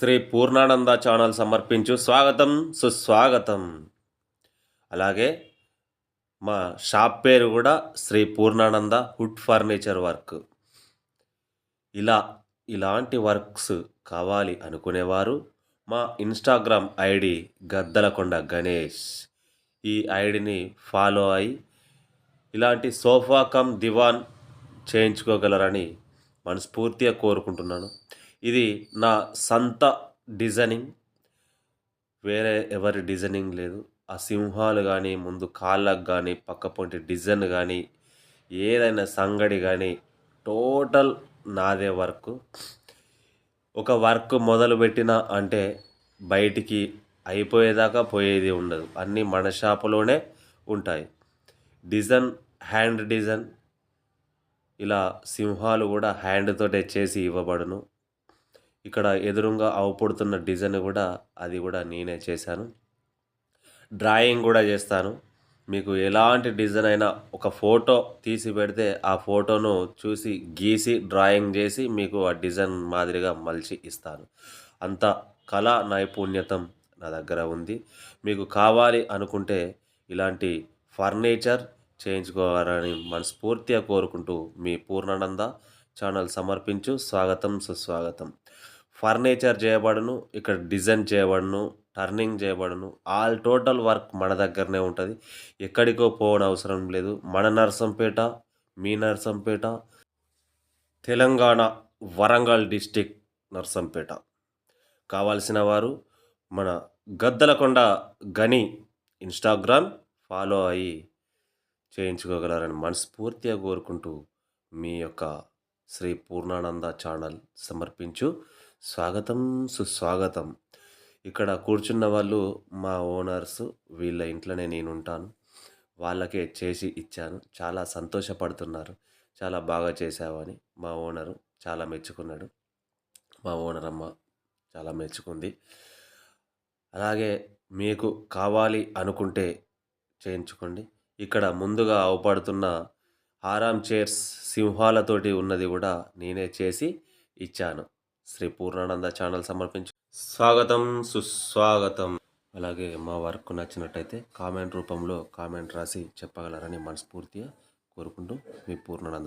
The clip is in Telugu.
శ్రీ పూర్ణానంద ఛానల్ సమర్పించు స్వాగతం సుస్వాగతం. అలాగే మా షాప్ పేరు కూడా Sri Purnananda wood furniture work. ఇలా ఇలాంటి వర్క్స్ కావాలి అనుకునేవారు మా ఇన్స్టాగ్రామ్ ఐడి గద్దలకొండ గణేష్. ఈ ఐడిని ఫాలో అయి ఇలాంటి సోఫా కమ్ దివాన్ చేయించుకోగలరని మనస్ఫూర్తిగా కోరుకుంటున్నాను. ఇది నా సంత డిజైనింగ్. వేరే ఎవరి డిజైనింగ్ లేదు. ఆ సింహాలు కానీ ముందు కాళ్ళకు కానీ పక్కపొంటి డిజైన్ కానీ ఏదైనా సంగడి కానీ టోటల్ నాదే వర్క్. ఒక వర్క్ మొదలుపెట్టిన అంటే బయటికి అయిపోయేదాకా పోయేది ఉండదు. అన్నీ మన షాపులోనే ఉంటాయి. Design hand design. ఇలా సింహాలు కూడా హ్యాండ్తోటే చేసి ఇవ్వబడును. ఇక్కడ ఎదురుగా అవపడుతున్న డిజైన్ కూడా అది కూడా నేనే చేశాను. డ్రాయింగ్ కూడా చేస్తాను. మీకు ఎలాంటి డిజైన్ అయినా ఒక ఫోటో తీసి పెడితే ఆ ఫోటోను చూసి గీసి డ్రాయింగ్ చేసి మీకు ఆ డిజైన్ మాదిరిగా మలిచి ఇస్తాను. అంత కళా నైపుణ్యతం నా దగ్గర ఉంది. మీకు కావాలి అనుకుంటే ఇలాంటి ఫర్నిచర్ చేయించుకోవాలని మనస్ఫూర్తిగా కోరుకుంటూ మీ పూర్ణానంద ఛానల్ సమర్పించు. స్వాగతం సుస్వాగతం. ఫర్నిచర్ చేయబడును ఇక్కడ డిజైన్ చేయబడును టర్నింగ్ చేయబడును ఆల్ టోటల్ వర్క్ మన దగ్గరనే ఉంటుంది. ఎక్కడికో పోవడం అవసరం లేదు. మన నర్సంపేట మీ నర్సంపేట తెలంగాణ వరంగల్ డిస్టిక్ నర్సంపేట. కావాల్సిన వారు మన గద్దలకొండ గని ఇన్స్టాగ్రామ్ ఫాలో అయ్యి చేయించుకోగలరని మనస్ఫూర్తిగా కోరుకుంటూ మీ యొక్క శ్రీ పూర్ణానంద ఛానల్ సమర్పించు. స్వాగతం సుస్వాగతం. ఇక్కడ కూర్చున్న వాళ్ళు మా ఓనర్స్ వీళ్ళ ఇంట్లోనే నేను ఉంటాను వాళ్ళకే చేసి ఇచ్చాను. చాలా సంతోషపడుతున్నారు. చాలా బాగా చేసావని మా ఓనరు చాలా మెచ్చుకున్నాడు. మా ఓనర్ అమ్మ చాలా మెచ్చుకుంది. అలాగే మీకు కావాలి అనుకుంటే చేయించుకోండి. ఇక్కడ ముందుగా అవపడుతున్న ఆరామ్ చైర్స్ సింహాలతోటి ఉన్నది కూడా నేనే చేసి ఇచ్చాను. శ్రీ పూర్ణానంద ఛానల్ సమర్పించు. స్వాగతం సుస్వాగతం. అలాగే మా వర్క్ నచ్చినట్టయితే కామెంట్ రూపంలో కామెంట్ రాసి చెప్పగలరని మనస్ఫూర్తిగా కోరుకుంటూ మీ పూర్ణానంద